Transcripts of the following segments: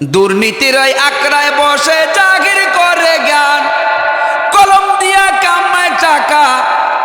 দুর্নীতির ওই আকড়ায় বসে চাকরি করে জ্ঞান। কলম দিয়া কামায় চাকা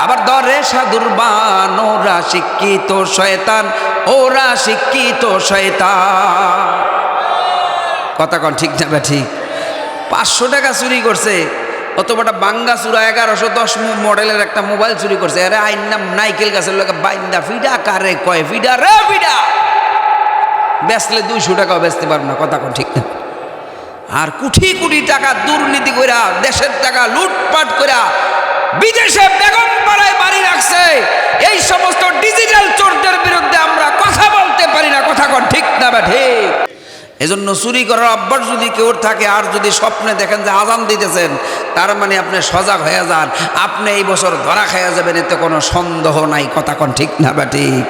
আবার দরে সাধুর বান। ওরা শিক্ষিত শয়তান, ওরা শিক্ষিত শয়তান। কথা কন, ঠিক না ঠিক? পাঁচশো টাকা চুরি করছে অতটা বাঙ্গা চুরা এগারোশো দশ মডেলের একটা মোবাইল চুরি করছে। আরে আইন নাম নাইকেল গাছের লোক বাইন্দা, ফিডা কারে কয়? ফিডা রে ফিডা! বেচলে দুইশো টাকাও বেচতে পারব না, কথা কোন ঠিক না। আর কোটি কোটি টাকা দুর্নীতি কইরা, দেশের টাকা লুটপাট কইরা বিদেশে বেগম পাড়ায় বাড়ি রাখছে। এই সমস্ত ডিজিটাল চোরদের বিরুদ্ধে আমরা কথা বলতে পারি না, কথা কোন ঠিক না বা ঠিক। এজন্য চুরি করার অভ্যাস যদি কেউ থাকে, আর যদি স্বপ্নে দেখেন যে আজান দিতেছেন, তার মানে আপনি সজাগ হয়ে যান। আপনি এই বছর ধরা খাইয়া যাবেন, এতে কোনো সন্দেহ নাই, কথা কোন ঠিক না বা ঠিক।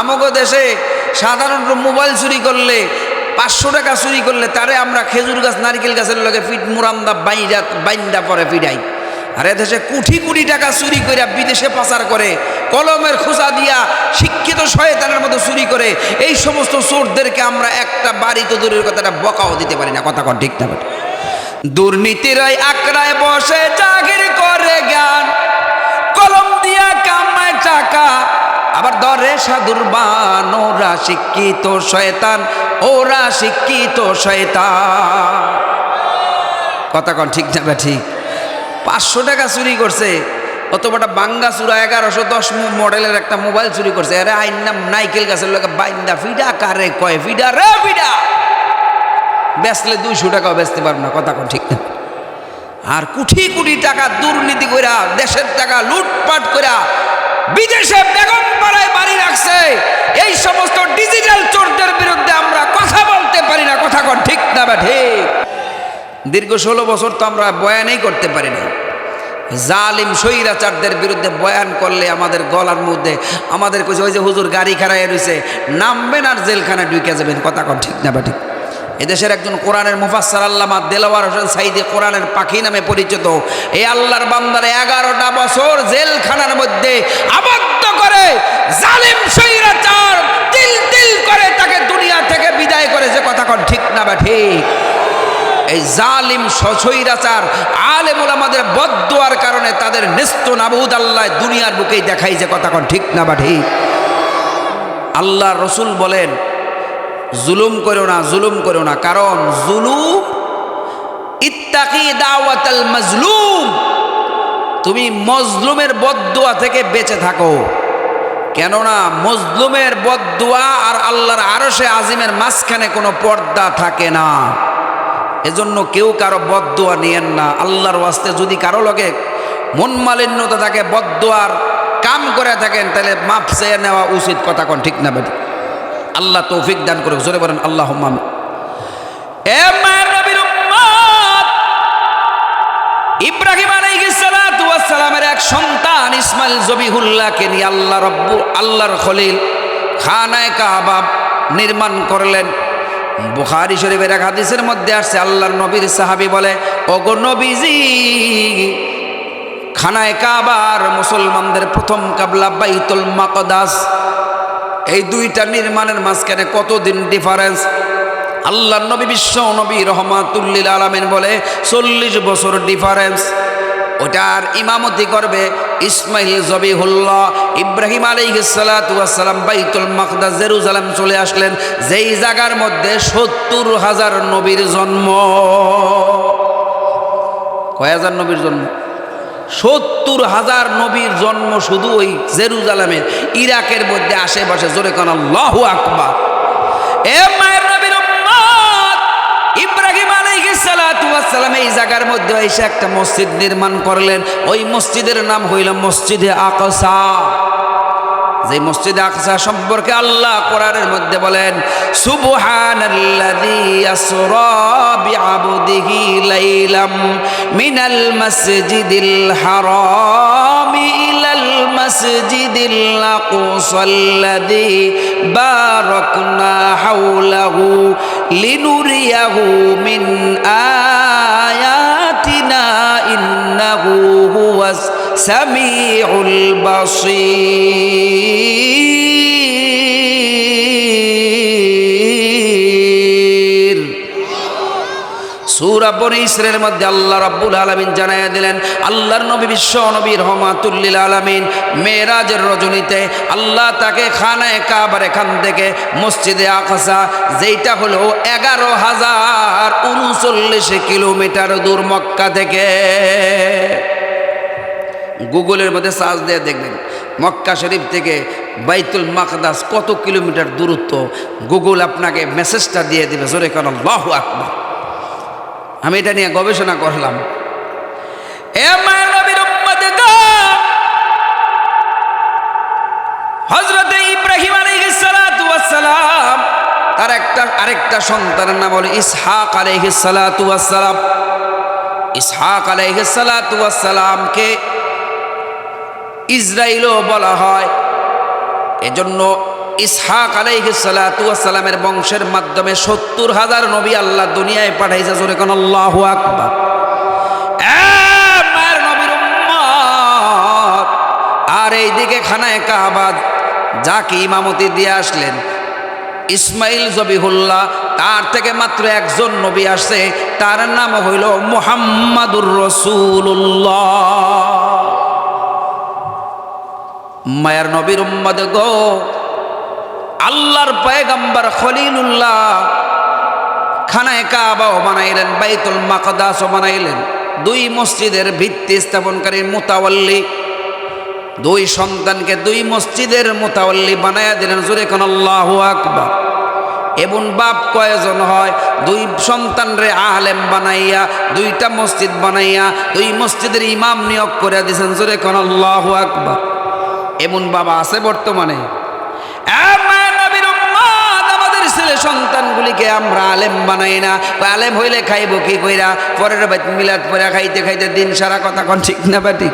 আমাগো দেশে সাধারণত মোবাইল চুরি করলে, পাঁচশো টাকা চুরি করলে তারে আমরা খেজুর গাছ, নারকেল গাছের লগে ফিট মুরান্দা বাইরা বাইন্দা পরে ফিডাই আর এদেশে কোটি কোটি টাকা চুরি করে বিদেশে পাচার করে, কলমের খোঁজা দিয়া শিক্ষিত শয়তানের মতো চুরি করে, এই সমস্ত চোরদেরকে আমরা একটা বাড়ি তো দূরের কথাটা বকাও দিতে পারি না, কথা কন ঠিক না দুর্নীতির আকড়ায় বসে চাকরি করে সাধুর বান ওরা শিক্ষিত শয়তান, ওরা শিক্ষিত শয়তান। কথা কন, ঠিক না ঠিক পাঁচশো টাকা চুরি করছে। অতটা বাঙ্গা চুরা এগারোশো দশ মডেলের একটা মোবাইল চুরি করছে। আরে আইন নাম নাইকেল গাছের লোক বাইন্দা, ফিডা কারে কয়? ফিডা রে ফিডা! বেচলে দুইশো টাকাও বেচতে পারব না, কথা কন, ঠিক না। আর কোটি কোটি টাকা দুর্নীতি কইরা, দেশের টাকা লুটপাট কইরা বিদেশে বেগম পাড়ায় বাড়ি রাখছে। এই সমস্ত ডিজিটাল চোরদের বিরুদ্ধে আমরা কথা বলতে পারি না। কথা কন, ঠিক না বা ঠিক? দীর্ঘ ষোলো বছর তো আমরা বয়ানই করতে পারি না জালিম, স্বৈরাচারদের বিরুদ্ধে বয়ান করলে আমাদের গলার মধ্যে আমাদের কইছে, ওই যে হুজুর গাড়ি খারায় রয়েছে নামবেন আর জেলখানায় ঢুকে যাবেন। কথা কন, ঠিক না বা ঠিক? এদেশের একজন কোরআনের মুফাসসার আল্লামা দেলাওয়ার হোসেন সাইদে কোরআনের পাখি নামে পরিচিত। এই আল্লাহর বান্দার এগারোটা বছর জেলখানার মধ্যে আবদ্ধ করে, জালিম স্বৈরাচার তিল তিল করে তাকে দুনিয়া থেকে বিদায় করে। যে কথা কন, ঠিক না বা ঠিক? এই জালিম সছৈরাচার আলেমুল আমাদের বদুয়ার কারণে তাদের নিস্ত নাবুদ আল্লাহ দুনিয়ার বুকেই দেখাই যে কথা কন, ঠিক না বা ঠিক? আল্লাহ রসুল বলেন জুলুম করো না, জুলুম করো না। কারণ জুলুম, ইত্তাকি দাওয়াতাল মাজলুম। তুমি মজলুমের বদুয়া থেকে বেঁচে থাকো। কেননা মজলুমের বদুয়া আর আল্লাহর আরশে আজিমের মাঝখানে কোনো পর্দা থাকে না। এজন্য কেউ কারও বদুয়া নিয়েন না। আল্লাহর ওয়াস্তে যদি কারও লগে মন মালিন্যতা থাকে বদুয়ার কাম করে থাকেন, তাহলে মাপ চেয়ে নেওয়া উচিত। কথা কোন ঠিক না বেটি আল্লাহ তৌফিক দান করুক। জোরে বলেন আল্লাহ ইব্রাহিম আলাইহিসসালামের এক সন্তান ইসমাইল জবিহুল্লাহকে নিয়ে আল্লাহ রব্বু আল্লাহর খলিল খানায় কাবাব নির্মাণ করলেন। বুখারি শরীফের এক হাদিসের মধ্যে আসছে, আল্লাহর নবীর সাহাবি বলে, ওগো নবীজি, খানায় কাবার মুসলমানদের প্রথম কাবলা বাইতুল মাকদাস এই দুইটা নির্মাণের মাঝখানে কতদিন ডিফারেন্স আল্লাহ নবী বিশ্ব নবী রহমাতুল্লিল আলমিন বলে, চল্লিশ বছর ডিফারেন্স ওটার ইমামতি করবে ইসমাইল জবিহুল্লাহ ইব্রাহিম আলাইহিসালাম বাইতুল মাকদাস জেরুজালাম চলে আসলেন। যেই জায়গার মধ্যে সত্তর হাজার নবীর জন্ম। কয় হাজার নবীর জন্ম? সত্তর হাজার নবীর জন্ম শুধু ওই জেরুজালামের, ইরাকের মধ্যে আশেপাশে জোরে কান, আল্লাহ আকবার। এ মায়ের নবীর ইব্রাহিম আলাইহিস সালাতু ওয়াস সালাম এই জায়গার মধ্যে এসে একটা মসজিদ নির্মাণ করলেন। ওই মসজিদের নাম হইল মসজিদে আকসা। যে মসজিদে আকসা সম্পর্কে আল্লাহ কোরআনের মধ্যে বলেন, সুবহানাল্লাযী আসরা বিআবদিহি লাইলাম মিনাল মাসজিদিল হারাম ইলাল মাসজিদিল আকসাল্লাযী বারাকনা হাওলাহু লিনুরিয়াহু মিন আয়াতিনা ইন্নাহু হুয়াস সামিউল বাসীর সুরা বনি মধ্যে আল্লাহ রাব্বুল আলামিন জানাইয়া দিলেন, আল্লাহর নবী বিশ্ব নবী রহমাতুল্লিল আলামিন মেরাজের রজনীতে আল্লাহ তাকে খানায় কাবার এখান থেকে মসজিদে আকসা, যেইটা হলো এগারো হাজার উনচল্লিশ কিলোমিটার দূর মক্কা থেকে। গুগলের মধ্যে সার্চ দিয়ে দেখবেন। মক্কা শরীফ থেকে বাইতুল মাকদাস কত কিলোমিটার দূরত্ব? গুগল আপনাকে মেসেজটা দিয়ে দেবে, জোরে কারণ আল্লাহ আকবার। আমি এটা নিয়ে গবেষণা করলাম। এ মায়ের নবীর উম্মতে গো! হযরতে ইব্রাহিম আলাইহিস সালাতু ওয়াস সালাম, তার একটা, আরেকটা সন্তানের নাম হলো ইসহাক আলাইহিস সালাতু ওয়াস সালাম। ইসহাক আলাইহিস সালাতু ওয়াস সালামকে ইসরায়েলও বলা হয়। এজন্য ইসহাক আলাইহিসালামের বংশের মাধ্যমে সত্তর হাজার নবী আল্লাহ দুনিয়ায় পাঠাইছে, জোরে কোন আল্লাহ আকবার। আর এইদিকে খানায় কাবাদ যাকে ইমামতি দিয়ে আসলেন ইসমাইল জবিহুল্লাহ, তার থেকে মাত্র একজন নবী আসছে, তার নাম হইল মুহাম্মাদুর রসুল্লাহ মায়ার নবীর উম্মদ গো। আল্লাহর পয়গম্বর খলিলুল্লাহ খানায় কাবাও বানাইলেন, বাইতুল মাকদাসও বানাইলেন। দুই মসজিদের ভিত্তি স্থাপনকারী মোতাওয়াল্লি। দুই সন্তানকে দুই মসজিদের মোতাওয়াল্লি বানাইয়া দিলেন, জোরে কোন আল্লাহ আকবার। এবং বাপ কয়জন হয়? দুই সন্তানরে আহলেম বানাইয়া, দুইটা মসজিদ বানাইয়া, দুই মসজিদের ইমাম নিয়োগ করে দিয়েছেন জোরে কোন আল্লাহ আকবার। এমন বাবা আছে বর্তমানে। ছেলে সন্তানগুলিকে আমরা আলেম বানাই না। আলেম হইলে খাইব কি কইরা? পরের বাদ মিলাদ পরে খাইতে খাইতে দিন সারা কথা কন ঠিক না বাটি?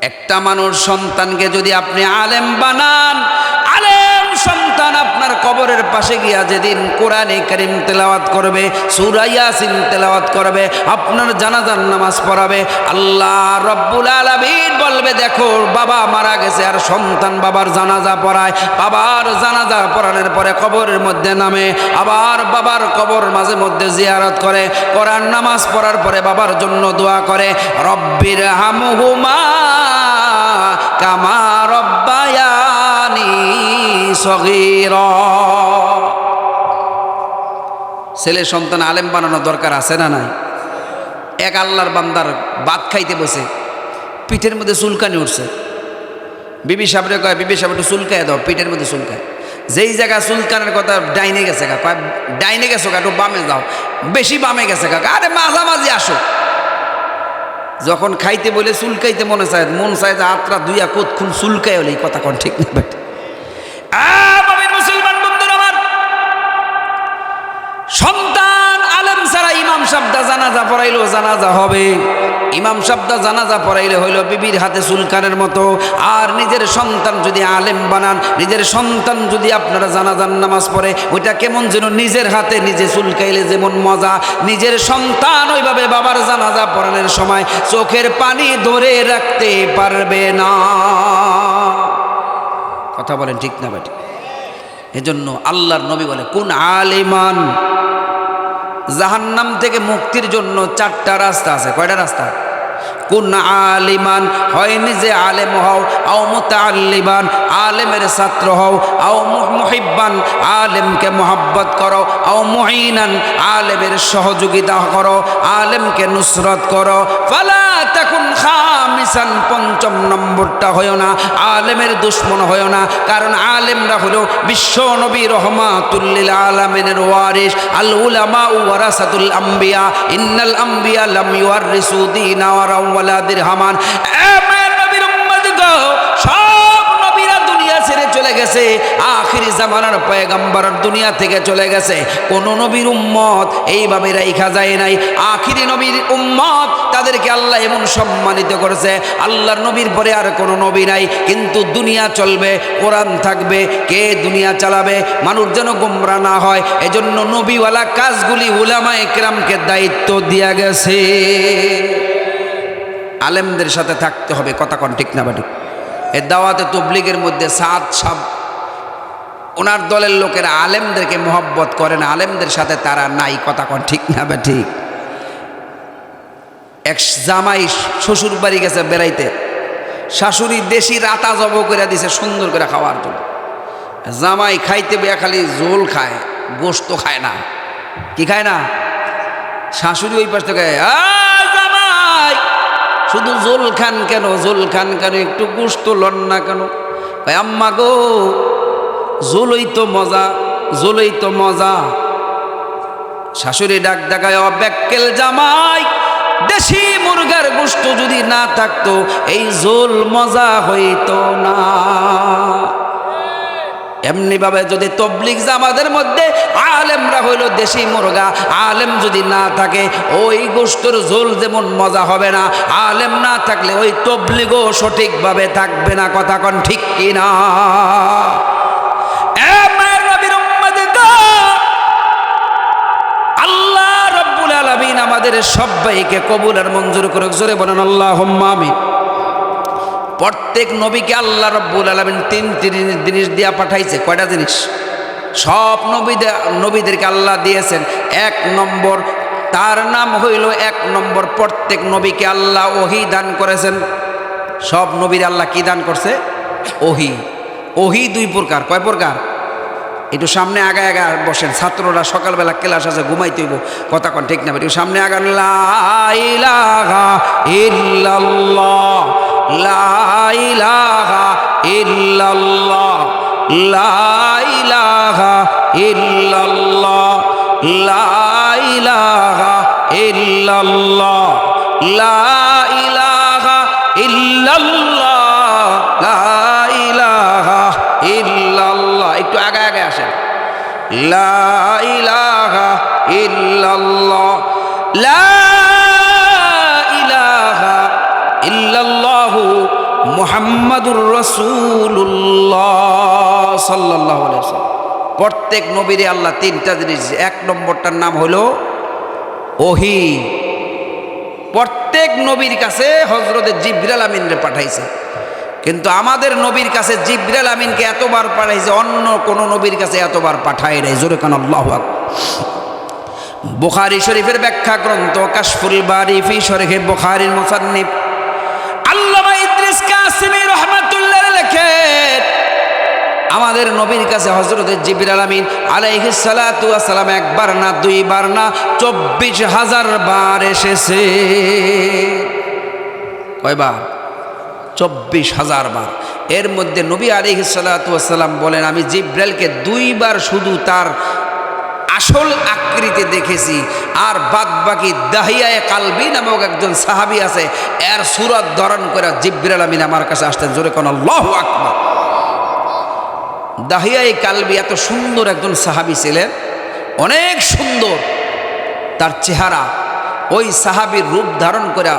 একটা মানুষ সন্তানকে যদি আপনি আলেম বানান কবরের পাশে গিয়া যেদিন কোরআনে করিম তেলাওয়াত করবে সুরাইয়াসিন তেলাওয়াত করবে, আপনার জানাজার নামাজ পড়াবে, আল্লাহ রব্বুল আলামিন বলবে, দেখো, বাবা মারা গেছে আর সন্তান বাবার জানাজা পড়ায়। বাবার জানাজা পড়ানোর পরে কবরের মধ্যে নামে, আবার বাবার কবর মাঝে মধ্যে জিয়ারত করে, কোরআন নামাজ পড়ার পরে বাবার জন্য দোয়া করে রব্বির হামহুমা সগীরা। ছেলে সন্তান আলেম বানানোর দরকার আছে না নাই? এক আল্লাহর বান্দার ভাত খাইতে বসে, পিঠের মধ্যে চুলকানি উঠছে। বিবি সাহেবরে কয়, বিবি সাহেব একটু চুলকায় দাও, পিঠের মধ্যে চুলকায়। যেই জায়গা চুলকানের কথা ডাইনে গেছে কা কয়, ডাইনে গেছো কা একটু বামে যাও। বেশি বামে গেছে কা আরে মাঝামাঝি আসো। যখন খাইতে বলে চুলকাইতে মনে চায়, মন চায় যে আত্রা দুইয়া কতক্ষণ চুলকায় হলে এই কথা কোন ঠিক না বেটা। পড়াইলেও জানাজা হবে। ইমাম সাবদা জানাজা পড়াইলে হইল বিবির হাতে সুলকানের মতো। আর নিজের সন্তান যদি আলেম বানান, নিজের সন্তান যদি আপনারা জানাজান নামাজ পড়ে, ওইটা কেমন যেন নিজের হাতে নিজে চুলকাইলে যেমন মজা। নিজের সন্তান ওইভাবে বাবার জানাজা পড়ানোর সময় চোখের পানি ধরে রাখতে পারবে না। কথা বলেন ঠিক না বেটি এজন্য আল্লাহর নবী বলে, কোন আলিমান জাহান্নাম থেকে মুক্তির জন্য চারটা রাস্তা আছে। কয়টা রাস্তা? কোন আলিমান, হয় নিজে আলেম হও, আও আলিমান আলেমের ছাত্র হও, আও মুহিব্বান, আলেমকে মোহাব্বত করো, আও মুহিনান, আলেমের সহযোগিতা করো, আলেমকে নুসরত করো। ফালা তাকুন খামিসান পঞ্চম নম্বরটা হয় না, আলেমের দুশ্মন হয় না, কারণ আলেমরা হলো বিশ্ব নবী রহমাতুল্লিল আলমিনের ওয়ারিস আল উলামা ওয়ারাসাতুল আম্বিয়া, ইন্নাল আম্বিয়া লাম ইউয়ারিসু দিনারা ওয়ালা দিরহামান। এ নবীর উম্মত গো, সব নবীরা দুনিয়া ছেড়ে চলে গেছে আখিরি জামানার পয়গাম্বার দুনিয়া থেকে চলে গেছে। কোন নবীর উম্মত এইভাবে রাইখা যায় নাই। আখিরি নবীর উম্মত তাদেরকে আল্লাহ এমন সম্মানিত করেছে, আল্লাহর নবীর পরে আর কোনো নবী নাই। কিন্তু দুনিয়া চলবে, কোরআন থাকবে, কে দুনিয়া চালাবে, মানুষ যেন গোমরা না হয়, এজন্য নবীওয়ালা কাজগুলি উলামা একরামকে দায়িত্ব দিয়া গেছে। আলেমদের সাথে থাকতে হবে, কথা কন ঠিক না বাটু এ দাওয়াতে তবলিগের মধ্যে সাত সাব ওনার দলের লোকেরা আলেমদেরকে মোহব্বত করে না আলেমদের সাথে তারা নাই কথা কন ঠিক না বে ঠিক? এক জামাই শ্বশুর বাড়ি গেছে বেড়াইতে শাশুড়ি দেশি রাতা জব করে দিছে সুন্দর করে খাওয়ার জন্য। জামাই খাইতে বেয়া খালি জোল খায় গোস্ত খায় না। কি খায় না? শাশুড়ি ওই পাশ থেকে "আ, জামাই শুধু জোল খান কেন? জোল খান কেন? একটু গোস্ত লন না কেন? আম্মা গো জোলই তো মজা, জোলই তো মজা। শাশুড়ি ডাক দেখায় অব্যাক্কেল জামাই, দেশি মুরগার গোস্ত যদি না থাকতো, এই জোল মজা হইতো না। এমনি ভাবে যদি তবলিক জামাদের মধ্যে আলেমরা হইল দেশি মুরগা, আলেম যদি না থাকে, ওই গোস্তর ঝোল যেমন মজা হবে না। আলেম না থাকলে ওই তবলিগও সঠিকভাবে থাকবে না, কথা কন ঠিক কিনা? আমাদের সবাইকে কবুল আর মঞ্জুর করে জোরে বলেন আল্লাহ আমিন। প্রত্যেক নবীকে আল্লাহ রব্বুল আলমিন তিন তিন জিনিস দিয়া পাঠাইছে। কয়টা জিনিস? সব নবীদের নবীদেরকে আল্লাহ দিয়েছেন। এক নম্বর, তার নাম হইল এক নম্বর, প্রত্যেক নবীকে আল্লাহ ওহি দান করেছেন। সব নবীর আল্লাহ কি দান করছে? ওহি। ওহি দুই প্রকার। কয় প্রকার? একটু সামনে আগে আগে বসেন। ছাত্ররা সকালবেলা ক্লাস আছে, ঘুমাইতে হইব। কথা কন, ঠিক না? একটু সামনে আগান লাইলাহা লাইলাহা মুহাম্মাদুর আলাইহি ওয়াসাল্লাম। প্রত্যেক নবীরে আল্লাহ তিনটা জিনিস এক নম্বরটার নাম হলো ওহি। প্রত্যেক নবীর কাছে হজরতের জিব্রাল আমিনরে পাঠাইছে। কিন্তু আমাদের নবীর কাছে জিব্রাল আমিনকে এতবার পাঠাইছে, অন্য কোন নবীর কাছে এতবার পাঠায় নাই। জোরে কান, আল্লাহ বুখারি শরীফের ব্যাখ্যা গ্রন্থ কাশফুল বারি ফি শরীফে বুখারীর মুসান্নিফ। আমাদের নবীর কাছে হজরতের জিবির আলমিন আলাইহিস সালাতু সালাম একবার না দুইবার না চব্বিশ হাজার বার এসেছে। কয়বার? চব্বিশ হাজার বার। এর মধ্যে নবী আলিহিস সালাতু বলেন, আমি জিব্রাইলকে দুইবার শুধু তার আসল আকৃতি দেখেছি, আর বাদ বাকি দাহিয়ায় কালবি নামক একজন সাহাবি আছে, এর সুরত ধরন করে জিব্রাইল আমিন আমার কাছে আসতেন। জোরে কোন আল্লাহ আকবার। দাহিয়াই কালবি এত সুন্দর একজন সাহাবি ছিলেন, অনেক সুন্দর তার চেহারা। ওই সাহাবির রূপ ধারণ করে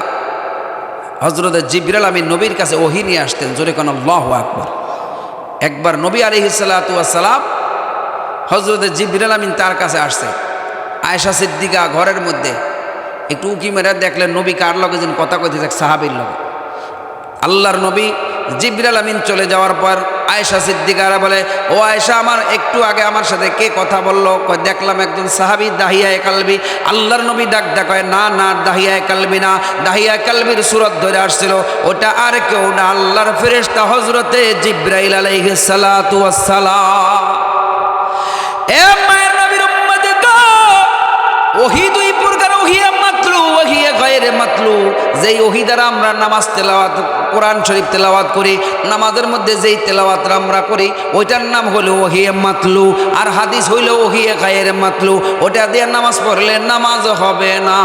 হজরত জিবরাল আমি নবীর কাছে ওহি নিয়ে আসতেন, জোরে কোন আল্লাহ আকবর। একবার নবী আলিহিসাল্লাম হজরত জিবরাল আমিন তার কাছে আসছে। আয়েশা সিদ্দিকা ঘরের মধ্যে একটু উকি মেরে দেখলেন, নবী কার লগে যেন কথা এক সাহাবির লগে। আল্লাহর নবী জিবরাল আমিন চলে যাওয়ার পর আয়েশা সিদ্দিকারা বলে, ও আয়েশা, আমার একটু আগে আমার সাথে কে কথা বলল? দেখলাম একজন সাহাবি, দাহিয়ায় কালবি। আল্লাহর নবী ডাক ডাকয় না না, দাহিয়ায় কালবি না। দাহিয়ায় কালবির সুরত ধরে আসছিল। ওটা আর কেউ না, আল্লাহর ফেরেশতা হজরতে জিব্রাইল আলাইহিস সালাতু এ মায়ের নবীর উম্মতে গো ওহি দুই প্রকার ওহিয়া মাতলু ওহিয়া গায়ের মাতলু যেই ওহি দ্বারা আমরা নামাজ তেলাওয়াত, কোরআন শরীফ তেলাওয়াত করি, নামাজের মধ্যে যেই তেলাওয়াত আমরা করি, ওইটার নাম হলো ওহি মাতলু। আর হাদিস হইল ওহি গায়ের মাতলু। ওটা দিয়ে নামাজ পড়লে নামাজ হবে না।